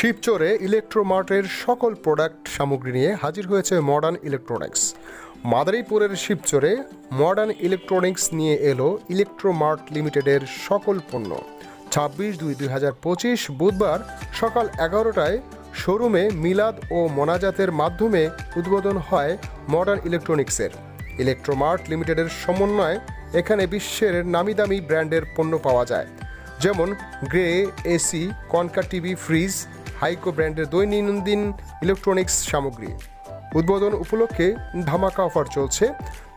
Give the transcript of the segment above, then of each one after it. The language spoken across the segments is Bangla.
শিবচরে ইলেকট্রোমার্টের সকল প্রোডাক্ট সামগ্রী নিয়ে হাজির হয়েছে মডার্ন ইলেকট্রনিক্স। মাদারীপুরের শিবচরে মডার্ন ইলেকট্রনিক্স নিয়ে এলো ইলেকট্রোমার্ট লিমিটেডের সকল পণ্য। ছাব্বিশ দুই দুই হাজার পঁচিশ বুধবার সকাল এগারোটায় শোরুমে মিলাদ ও মোনাজাতের মাধ্যমে উদ্বোধন হয় মডার্ন ইলেকট্রনিক্সের। ইলেকট্রোমার্ট লিমিটেডের সমন্বয়ে এখানে বিশ্বের নামি দামি ব্র্যান্ডের পণ্য পাওয়া যায়। যেমন Gree AC Konka TV, fridge Haiko ব্র্যান্ডের দৈনন্দিন ইলেকট্রনিক্স সামগ্রী। উদ্বোধন উপলক্ষে ধামাকা অফার চলছে।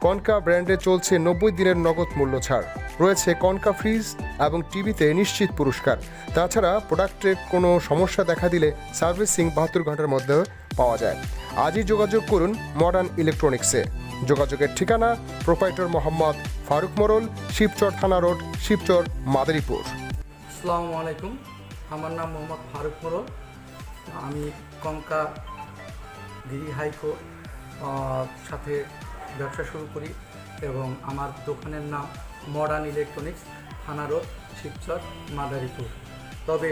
কনকা ব্র্যান্ডে চলছে নব্বই দিনের নগদ মূল্য ছাড়। রয়েছে কনকা ফ্রিজ এবং টিভিতে নিশ্চিত পুরস্কার। তাছাড়া প্রোডাক্টের কোনো সমস্যা দেখা দিলে সার্ভিসিং বাহাত্তর ঘণ্টার মধ্যে পাওয়া যায়। আজই যোগাযোগ করুন মডার্ন ইলেকট্রনিক্সে। যোগাযোগের ঠিকানা প্রোপাইটর মোহাম্মদ ফারুক মোরল শিবচর থানা রোড, শিবচর মাদারীপুর। আসসালামু আলাইকুম। আমার নাম মোহাম্মদ ফারুক মোরল আমি কঙ্কা, গিরি হাইকো সাথে ব্যবসা শুরু করি এবং আমার দোকানের নাম মডার্ন ইলেকট্রনিক্স, থানা রোড, শিবচর, মাদারীপুর। তবে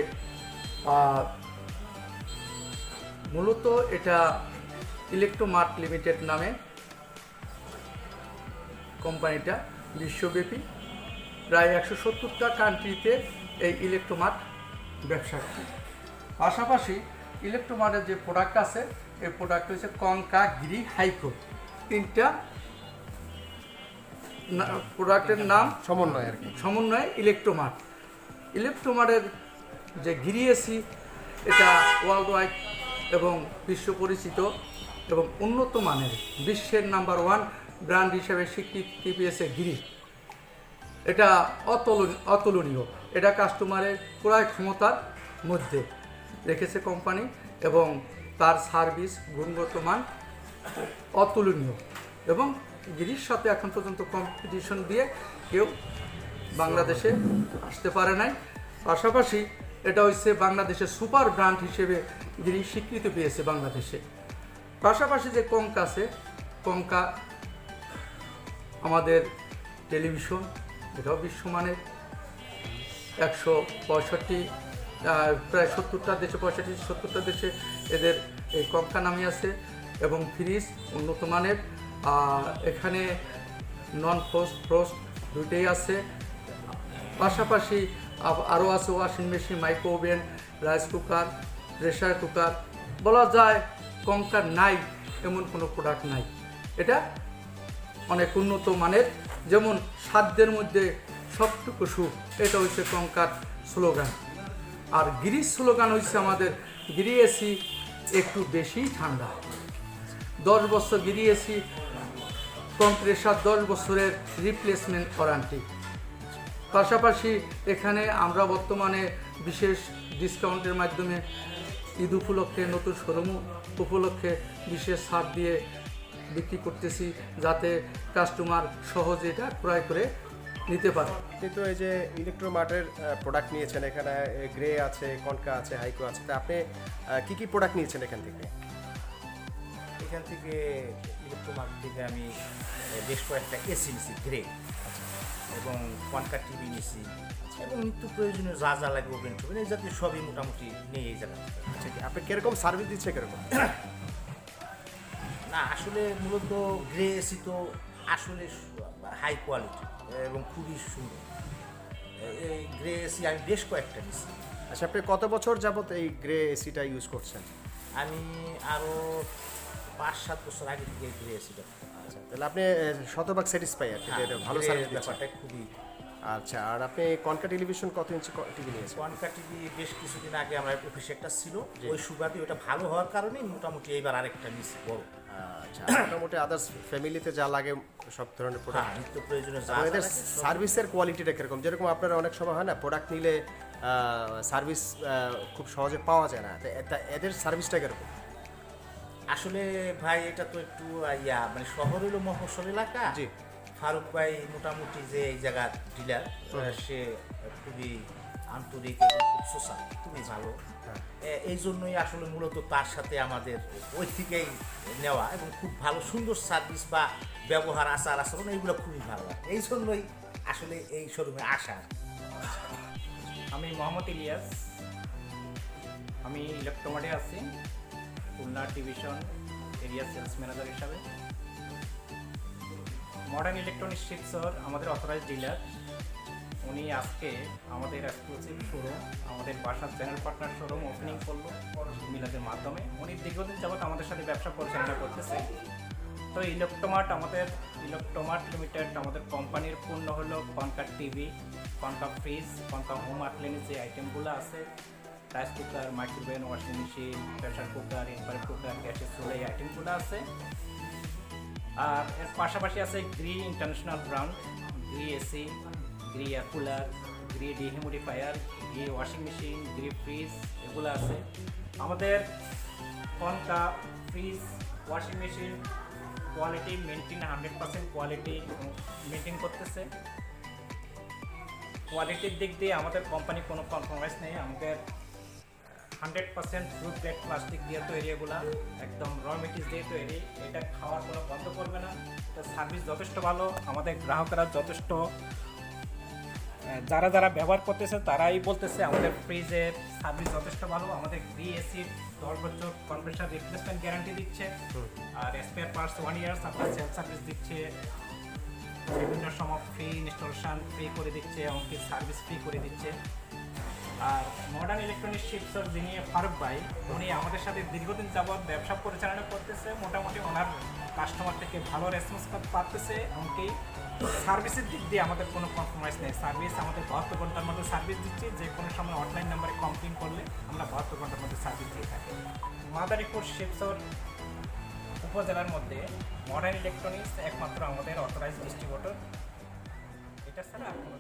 মূলত এটা ইলেকট্রোমার্ট লিমিটেড নামে কোম্পানিটা বিশ্বব্যাপী। প্রায় একশো সত্তরটা কান্ট্রিতে এই ইলেকট্রোমার্ট ব্যবসা পাশাপাশি ইলেকট্রোমার্টের যে প্রোডাক্ট আছে এই প্রোডাক্ট হচ্ছে কঙ্কা গিরি হাইকো। তিনটা প্রোডাক্টের নাম সমন্বয় আর কি। সমন্বয় ইলেকট্রোমার্ট ইলেকট্রোমার্টের যে গিরি এসি এটা ওয়ার্ল্ড ওয়াইড এবং বিশ্ব পরিচিত এবং উন্নত মানের বিশ্বের নাম্বার ওয়ান ব্র্যান্ড হিসেবে স্বীকৃতি পেয়েছে গিরি। এটা অতুলনীয় অতুলনীয়। এটা কাস্টমারের ক্রয় ক্ষমতার মধ্যে। রেখেছে কোম্পানি এবং তার সার্ভিস, গুণগত মান অতুলনীয়। এবং গিরির সাথে এখন পর্যন্ত কম্পিটিশন দিয়ে কেউ বাংলাদেশে আসতে পারে নাই। পাশাপাশি এটা হচ্ছে বাংলাদেশের সুপার ব্র্যান্ড হিসেবে গিরি স্বীকৃতি পেয়েছে বাংলাদেশে। পাশাপাশি যে কঙ্কা আছে, কঙ্কা আমাদের টেলিভিশন, এটাও বিশ্বমানের। একশো পঁয়ষট্টি প্রায় সত্তরটা দেশে, পঁয়ষট্টি, সত্তরটা দেশে এদের এই কঙ্কা নামে আছে এবং ফ্রিজ উন্নত মানের। এখানে নন ফ্রোস্ট ফ্রোস্ট দুইটাই আছে। পাশাপাশি আরও আছে washing machine micro oven rice cooker pressure cooker বলা যায় কঙ্কার নাই, এমন কোনো প্রোডাক্ট নাই। এটা অনেক উন্নত মানের, যেমন সাধ্যের মধ্যে সবটুকু সুখ। এটা হচ্ছে কঙ্কার স্লোগান আর গিরির স্লোগান হচ্ছে আমাদের, গিরি এসি, একটু বেশি ঠান্ডা দশ বছর গিরি এসি কম্প্রেসার দশ বছরের রিপ্লেসমেন্ট ওয়ারান্টি পাশাপাশি এখানে আমরা বর্তমানে বিশেষ ডিসকাউন্টের মাধ্যমে ঈদ উপলক্ষে, নতুন শোরুম উপলক্ষে বিশেষ ছাড় দিয়ে বিক্রি করতেছি, যাতে কাস্টমার সহজে এটা ক্রয় করে নিতে পারে। আপনি তো এই যে ইলেকট্রোমার্টের প্রোডাক্ট নিয়েছেন এখানে গ্রে আছে কনকা আছে হাইকো আছে তা আপনি কি কি প্রোডাক্ট নিয়েছেন এখান থেকে? এখান থেকে ইলেকট্রোমার্ট থেকে আমি বেশ কয়েকটা এসি নিছি গ্রে এবং কনকা টিভি নিছি এবং নিত্য প্রয়োজনীয় যা যা লাগবে ওভেন টোভেন এই জাতীয় সবই মোটামুটি নিয়ে এই জায়গা আচ্ছা আপনি কীরকম সার্ভিস দিচ্ছে কীরকম? না আসলে মূলত গ্রে এসি তো আসলে হাই কোয়ালিটি এবং খুবই সুন্দর। এই গ্রে এসি আমি বেশ কয়েকটা নিছি। আচ্ছা আপনি কত বছর যাবত এই গ্রে এসিটা ইউজ করছেন? আমি আরও পাঁচ সাত বছর আগে থেকে এই গ্রে এসিটা আচ্ছা তাহলে আপনি শতভাগ স্যাটিসফাই আর কি এটা ভালো সার্ভিস ব্যাপারটা খুবই আচ্ছা আর আপনি কনকা টেলিভিশন কত ইঞ্চি টিভি নিয়েছেন? ওয়ানকা টিভি বেশ কিছুদিন আগে আমার অফিসে একটা ছিল। ওই সুবাদে ওটা ভালো হওয়ার কারণে মোটামুটি এইবার আরেকটা নিচ্ছি বড়। আচ্ছা মোটামুটি আদার্স ফ্যামিলিতে যা লাগে সব ধরনের হ্যাঁ প্রোডাক্ট নিত্য প্রয়োজনীয় যা এদের সার্ভিসের কোয়ালিটিটা কীরকম? যেরকম আপনারা অনেক সময় হয় না প্রোডাক্ট নিলে সার্ভিস খুব সহজে পাওয়া যায় না। এদের সার্ভিসটা কীরকম? আসলে ভাই এটা তো একটু ইয়া মানে শহর হলো মফস্বল এলাকা। জি। ফারুক ভাই মোটামুটি যে এই জায়গার ডিলার সে খুবই আন্তরিক সোশ্যাল খুবই ভালো এই জন্যই আসলে মূলত তার সাথে আমাদের ওই থেকেই নেওয়া এবং খুব ভালো সুন্দর সার্ভিস বা ব্যবহার আচার আচরণ এইগুলো খুবই ভালো লাগে। এই জন্যই আসলে এই শোরুমে আসা। আমি মোহাম্মদ ইলিয়াস। আমি ইলেকট্রোমার্টে আছি Khulna division area sales manager হিসাবে। মডার্ন ইলেকট্রনিক্স শিপসর আমাদের অথরাইজ ডিলার উনি আজকে আমাদের এক্সক্লুসিভ শোরুম আমাদের বাসার চ্যানেল পার্টনার শোরুম ওপেনিং করল মিলাদের মাধ্যমে। উনি দীর্ঘদিন যাবৎ আমাদের সাথে ব্যবসা পরিচালনা করতেছে। তো ইলেকট্রোমার্ট আমাদের, ইলেকট্রোমার্ট লিমিটেড আমাদের কোম্পানির পূর্ণ হলো Konka TV Konka fridge Konka home আর্টলেনের যে আইটেমগুলো আছে rice cooker microwave washing machine pressure cooker ইনভার cooker গ্যাসের চুলা এই আইটেমগুলো আছে। আর এর পাশাপাশি আছে Gree international brand Gree AC Gree air cooler Gree dehumidifier Gree washing machine Gree fridge এগুলো আছে। আমাদের Konka fridge washing machine quality maintain hundred percent quality maintain করতেছে। কোয়ালিটির দিক দিয়ে আমাদের কোম্পানি কোনো কম্প্রোমাইজ নেই। আমাদের hundred percent fruit plate plastic দিয়ে তৈরি এগুলা। একদম র মেটিস দিয়ে তৈরি। এটা খাওয়ার কোনো বন্ধ করবে না। তো সার্ভিস যথেষ্ট ভালো। আমাদের গ্রাহকরা যথেষ্ট যারা যারা ব্যবহার করতেছে তারাই বলতেছে আমাদের ফ্রিজের সার্ভিস যথেষ্ট ভালো। আমাদের ফ্রি এসির দশ বছর কম্প্রেসার রিপ্লেসমেন্ট গ্যারান্টি দিচ্ছে। আর স্পেয়ার পার্টস ওয়ান ইয়ার্স আপনার সেলফ সার্ভিস দিচ্ছে। বিভিন্ন সময় ফ্রি ইনস্টলেশন ফ্রি করে দিচ্ছে এমনকি সার্ভিস ফ্রি করে দিচ্ছে। আর মডার্ন ইলেকট্রনিক্স শিপসর যিনি ফারুক ভাই, উনি আমাদের সাথে দীর্ঘদিন যাবৎ ব্যবসা পরিচালনা করতেছে। মোটামুটি ওনার কাস্টমার থেকে ভালো রেসপন্স পাচ্ছে এমনকি সার্ভিসের দিক দিয়ে আমাদের কোনো কম্প্রোমাইজ নেই। সার্ভিস আমাদের বাহাত্তর ঘণ্টার মধ্যে সার্ভিস দিচ্ছি। যে কোনো সময় অনলাইন নাম্বারে কমপ্লেন করলে আমরা বাহাত্তর ঘণ্টার মধ্যে সার্ভিস দিয়ে থাকি। মাদারীপুর শিবসর উপজেলার মধ্যে মডার্ন ইলেকট্রনিক্স একমাত্র আমাদের অথরাইজ ডিস্ট্রিবিউটর এটা ছাড়া আর কোনো